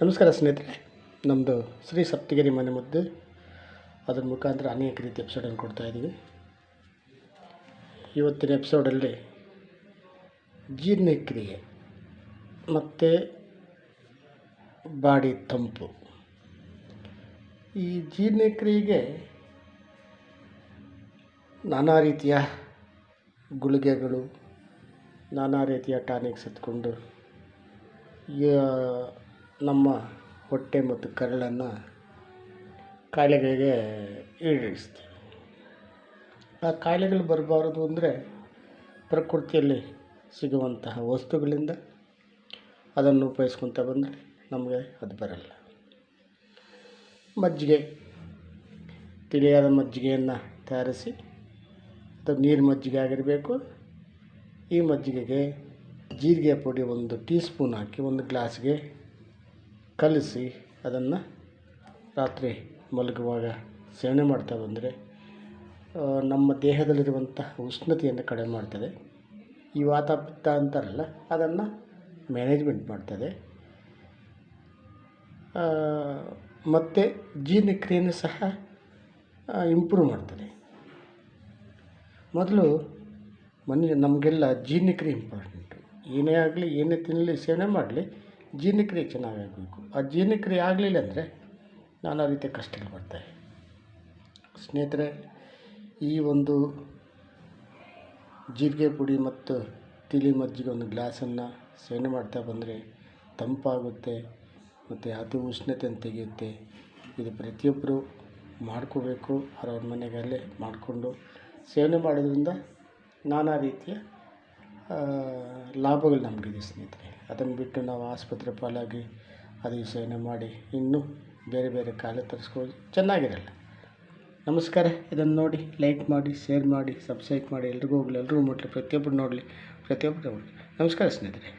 ನಮಸ್ಕಾರ ಸ್ನೇಹಿತರೆ ನಮ್ಮದು ಶ್ರೀ ಸಪ್ತಗಿರಿ ಮನೆ ಮುದ್ದೆ. ಅದರ ಮುಖಾಂತರ ಅನೇಕ ರೀತಿ ಎಪಿಸೋಡನ್ನು ಕೊಡ್ತಾಯಿದ್ದೀವಿ ಇವತ್ತಿನ ಎಪಿಸೋಡಲ್ಲಿ ಜೀರ್ಣಕ್ರಿಯೆ ಮತ್ತು ಬಾಡಿ ತಂಪು. ಈ ಜೀರ್ಣಕ್ರಿಯೆಗೆ ನಾನಾ ರೀತಿಯ ಗುಳಿಗೆಗಳು, ನಾನಾ ರೀತಿಯ ಟಾನಿಕ್ಸ್ ಎತ್ಕೊಂಡು ನಮ್ಮ ಹೊಟ್ಟೆ ಮತ್ತು ಕರಳನ್ನು ಕಾಯಿಲೆಗಳಿಗೆ ಈಡೇರಿಸ್ತೀವಿ. ಆ ಕಾಯಿಲೆಗಳು ಬರಬಾರದು ಅಂದರೆ ಪ್ರಕೃತಿಯಲ್ಲಿ ಸಿಗುವಂತಹ ವಸ್ತುಗಳಿಂದ ಅದನ್ನು ಉಪಯೋಗಿಸ್ಕೊತ ಬಂದರೆ ನಮಗೆ ಅದು ಬರಲ್ಲ. ಮಜ್ಜಿಗೆ, ತಿಳಿಯಾದ ಮಜ್ಜಿಗೆಯನ್ನು ತಯಾರಿಸಿ ಅದು ನೀರು ಮಜ್ಜಿಗೆ ಆಗಿರಬೇಕು. ಈ ಮಜ್ಜಿಗೆಗೆ ಜೀರಿಗೆ ಪುಡಿ ಒಂದು ಟೀ ಸ್ಪೂನ್ ಹಾಕಿ ಒಂದು ಗ್ಲಾಸ್ಗೆ ಕಲಸಿ ಅದನ್ನು ರಾತ್ರಿ ಮಲಗುವಾಗ ಸೇವನೆ ಮಾಡ್ತಾ ಬಂದರೆ ನಮ್ಮ ದೇಹದಲ್ಲಿರುವಂತಹ ಉಷ್ಣತೆಯನ್ನು ಕಡಿಮೆ ಮಾಡ್ತದೆ. ಈ ವಾತ ಪಿತ್ತ ಅಂತಾರಲ್ಲ, ಅದನ್ನು ಮ್ಯಾನೇಜ್ಮೆಂಟ್ ಮಾಡ್ತದೆ. ಮತ್ತು ಜೀರ್ಣಕ್ರಿಯೆಯನ್ನು ಸಹ ಇಂಪ್ರೂವ್ ಮಾಡ್ತದೆ. ಮೊದಲು ಮನೆ ನಮಗೆಲ್ಲ ಜೀರ್ಣಕ್ರಿಯೆ ಇಂಪಾರ್ಟೆಂಟು ಏನೇ ಆಗಲಿ, ಏನೇ ತಿನ್ನಲಿ, ಸೇವನೆ ಮಾಡಲಿ. ಜೀರ್ಣಕ್ರಿಯೆ ಚೆನ್ನಾಗಾಗಬೇಕು. ಆ ಜೀರ್ಣಕ್ರಿಯೆ ಆಗಲಿಲ್ಲ ಅಂದರೆ ನಾನಾ ರೀತಿಯ ಕಷ್ಟಗಳು ಬರ್ತವೆ. ಸ್ನೇಹಿತರೆ, ಈ ಒಂದು ಜೀರಿಗೆ ಪುಡಿ ಮತ್ತು ತಿಳಿ ಮಜ್ಜಿಗೆ ಒಂದು ಗ್ಲಾಸನ್ನು ಸೇವನೆ ಮಾಡ್ತಾ ಬಂದರೆ ತಂಪಾಗುತ್ತೆ ಮತ್ತು ಅತಿ ಉಷ್ಣತೆಯನ್ನು ತೆಗೆಯುತ್ತೆ. ಇದು ಪ್ರತಿಯೊಬ್ಬರು ಮಾಡ್ಕೋಬೇಕು. ಅವ್ರವ್ರ ಮನೆಗಲ್ಲೇ ಮಾಡಿಕೊಂಡು ಸೇವನೆ ಮಾಡೋದ್ರಿಂದ ನಾನಾ ರೀತಿಯ ಲಾಭಗಳು ನಮಗಿದೆ ಸ್ನೇಹಿತರೆ. ಅದನ್ನು ಬಿಟ್ಟು ನಾವು ಆಸ್ಪತ್ರೆ ಪಾಲಾಗಿ ಅದು ಸೇವನೆ ಮಾಡಿ ಇನ್ನೂ ಬೇರೆ ಬೇರೆ ಕಾಯಿಲೆ ತರಿಸ್ಕೊಳ್ಳಿ ಚೆನ್ನಾಗಿರಲ್ಲ. ನಮಸ್ಕಾರ, ಇದನ್ನು ನೋಡಿ, ಲೈಕ್ ಮಾಡಿ, ಶೇರ್ ಮಾಡಿ, ಸಬ್ಸ್ಕ್ರೈಬ್ ಮಾಡಿ, ಎಲ್ರಿಗೂ ಹೋಗಲಿ ಎಲ್ಲರೂ ಮುಟ್ಟಲಿ ಪ್ರತಿಯೊಬ್ಬರು ನೋಡಲಿ ಪ್ರತಿಯೊಬ್ಬರು ನಮಸ್ಕಾರ ಸ್ನೇಹಿತರೆ.